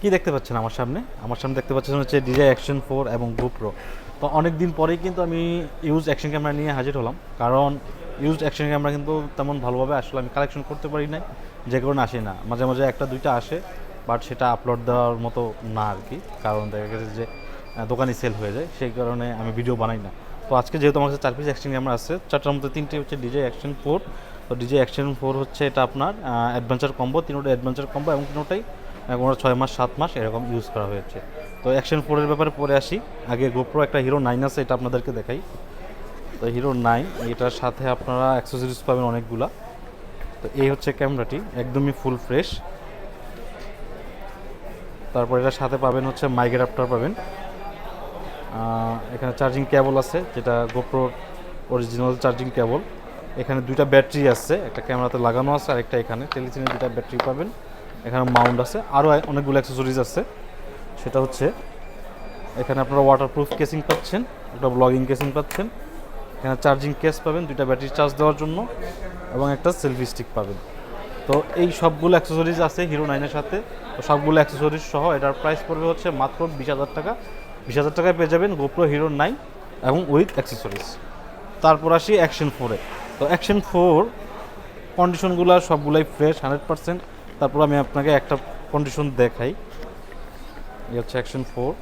কি দেখতে পাচ্ছেন আমার সামনে? আমার সামনে দেখতে পাচ্ছেন হচ্ছে ডিজে অ্যাকশন ফোর এবং গোপ্রো তো অনেক দিন পরেই কিন্তু আমি ইউজ অ্যাকশন ক্যামেরা নিয়ে হাজির হলাম। কারণ ইউজ অ্যাকশন ক্যামেরা কিন্তু তেমন ভালোভাবে আসলে আমি কালেকশন করতে পারি নাই। যে কারণে আসে না। মাঝে মাঝে একটা, দুইটা আসে বাট সেটা আপলোড দেওয়ার মতো না আর কি। কারণ দেখা গেছে যে দোকানে সেল হয়ে যায়। সেই কারণে আমি ভিডিও বানাই না। তো আজকে যেহেতু আমার কাছে চার পিস অ্যাকশন ক্যামেরা আছে, চারটার মধ্যে তিনটে হচ্ছে ডিজে অ্যাকশন ফোর তো ডিজে অ্যাকশন ফোর হচ্ছে এটা আপনার অ্যাডভেঞ্চার কম্বো তিনোটা অ্যাডভেঞ্চার কম্বো এবং তিনোটাই কোনো ছয় মাস, সাত মাস এরকম ইউজ করা হয়েছে। তো অ্যাকশন ফোরের ব্যাপারে পরে আসি। আগে গোপ্রো একটা হিরো নাইন আছে, এটা আপনাদেরকে দেখাই। তো হিরো নাইন এটার সাথে আপনারা অ্যাক্সেসরিজ পাবেন অনেকগুলা। তো এই হচ্ছে ক্যামেরাটি, একদমই ফুল ফ্রেশ তারপর এটার সাথে পাবেন হচ্ছে মাইগ্রাফটার পাবেন। এখানে চার্জিং কেবল আছে, যেটা গোপ্রোর অরিজিনাল চার্জিং কেবল এখানে দুইটা ব্যাটারি আছে, একটা ক্যামেরাতে লাগানো আছে আর একটা এখানে। টেলিসিনের দুইটা ব্যাটারি পাবেন। এখানে মাউন্ট আছে। আরও অনেকগুলো অ্যাক্সেসরিজ আছে। সেটা হচ্ছে, এখানে আপনারা ওয়াটারপ্রুফ কেসিং পাচ্ছেন, একটা ব্লগিং কেসিং পাচ্ছেন। এখানে চার্জিং কেস পাবেন, দুইটা ব্যাটারি চার্জ দেওয়ার জন্য, এবং একটা সেলফি স্টিক পাবেন। তো এই সবগুলো অ্যাক্সেসরিজ আছে হিরো নাইনের সাথে। তো সবগুলো অ্যাক্সেসরিজ সহ এটার প্রাইস পড়বে হচ্ছে মাত্র বিশ হাজার টাকা। বিশ হাজার টাকায় পেয়ে যাবেন গোপ্রো হিরো নাইন এবং উইথ অ্যাক্সেসরিজ তারপর আসি অ্যাকশন ফোরে তো অ্যাকশন ফোর কন্ডিশনগুলো সবগুলাই ফ্রেশ হান্ড্রেড পার্সেন্ট তারপর আমি আপনাকে একটা কন্ডিশন দেখাই। এই হচ্ছে অ্যাকশন ফোর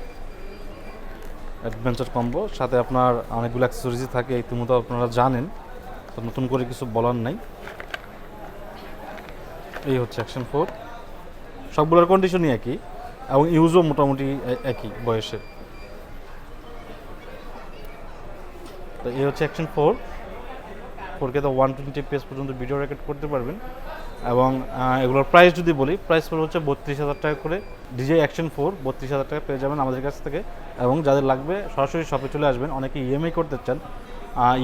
অ্যাডভেঞ্চার কম্বো সাথে আপনার অনেকগুলো অ্যাক্সেসরিজ থাকে ইতিমধ্যে আপনারা জানেন। তো নতুন করে কিছু বলার নাই। এই হচ্ছে অ্যাকশন ফোর সবগুলোর কন্ডিশনই একই, এবং ইউজও মোটামুটি একই বয়সের। তো এই হচ্ছে অ্যাকশন ফোর ফোরকে তো ওয়ান টোয়েন্টি পেজ পর্যন্ত ভিডিও রেকর্ড করতে পারবেন। এবং এগুলোর প্রাইস যদি বলি প্রাইস পড়বে হচ্ছে বত্রিশ হাজার টাকা করে। ডিজে অ্যাকশন ফোর বত্রিশ হাজার টাকা পেয়ে যাবেন আমাদের কাছ থেকে। এবং যাদের লাগবে, সরাসরি শপে চলে আসবেন। অনেকে ইএমআই করতে চান।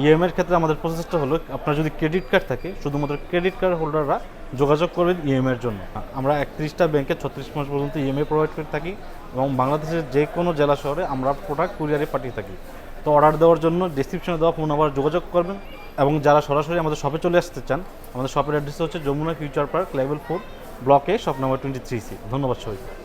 ইএমআইয়ের ক্ষেত্রে আমাদের প্রসেসটা হলো, আপনার যদি ক্রেডিট কার্ড থাকে, শুধুমাত্র ক্রেডিট কার্ড হোল্ডাররা যোগাযোগ করবেন ইএমআইয়ের জন্য। আমরা একত্রিশটা ব্যাংকে ছত্রিশ মাস পর্যন্ত ইএমআই প্রোভাইড করে থাকি এবং বাংলাদেশের যে কোনো জেলা শহরে আমরা প্রোডাক্ট কুরিয়ারে পাঠিয়ে থাকি। তো অর্ডার দেওয়ার জন্য ডিসক্রিপশনে দেওয়া ফোন নাম্বার যোগাযোগ করবেন। এবং যারা সরাসরি আমাদের শপে চলে আসতে চান, আমাদের শপের অ্যাড্রেস হচ্ছে Jamuna future park level four ব্লকে shop number twenty three C ধন্যবাদ সবাই